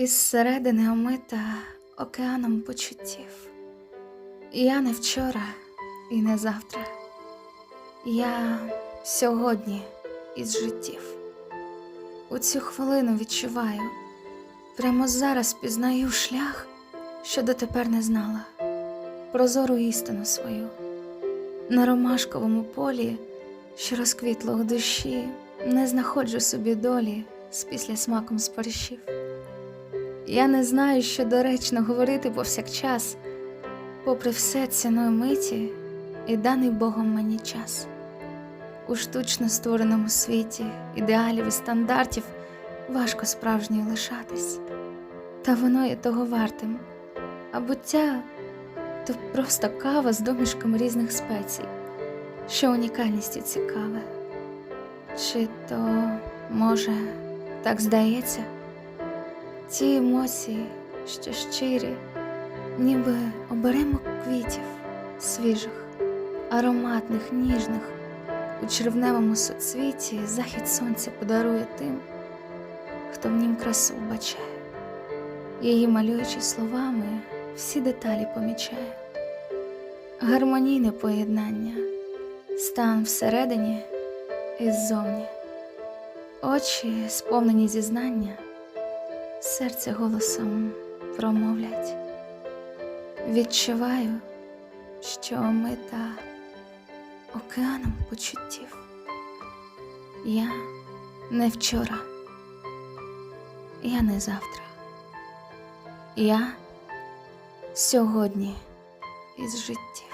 із середини омита океаном почуттів. Я не вчора і не завтра. Я сьогодні із життів. У цю хвилину відчуваю, прямо зараз пізнаю шлях, що дотепер не знала, прозору істину свою. На ромашковому полі, що розквітло у душі, не знаходжу собі долі з післясмаком спорщів. Я не знаю, що доречно говорити повсякчас, попри все ціною миті і даний Богом мені час. У штучно створеному світі ідеалів і стандартів важко справжньою лишатись, та воно є того вартим, а буття то просто кава з домішком різних спецій, що унікальністю цікаве. Чи то, може, так здається? Ті емоції, що щирі, ніби оберемок квітів, свіжих, ароматних, ніжних, у червневому соцвіті захід сонця подарує тим, хто в нім красу бачає, її малюючи словами, всі деталі помічає. Гармонійне поєднання, стан всередині і ззовні, очі сповнені зізнання серце голосом промовлять. Відчуваю, що ми та океаном почуттів. Я не вчора, я не завтра. Я сьогодні із життя.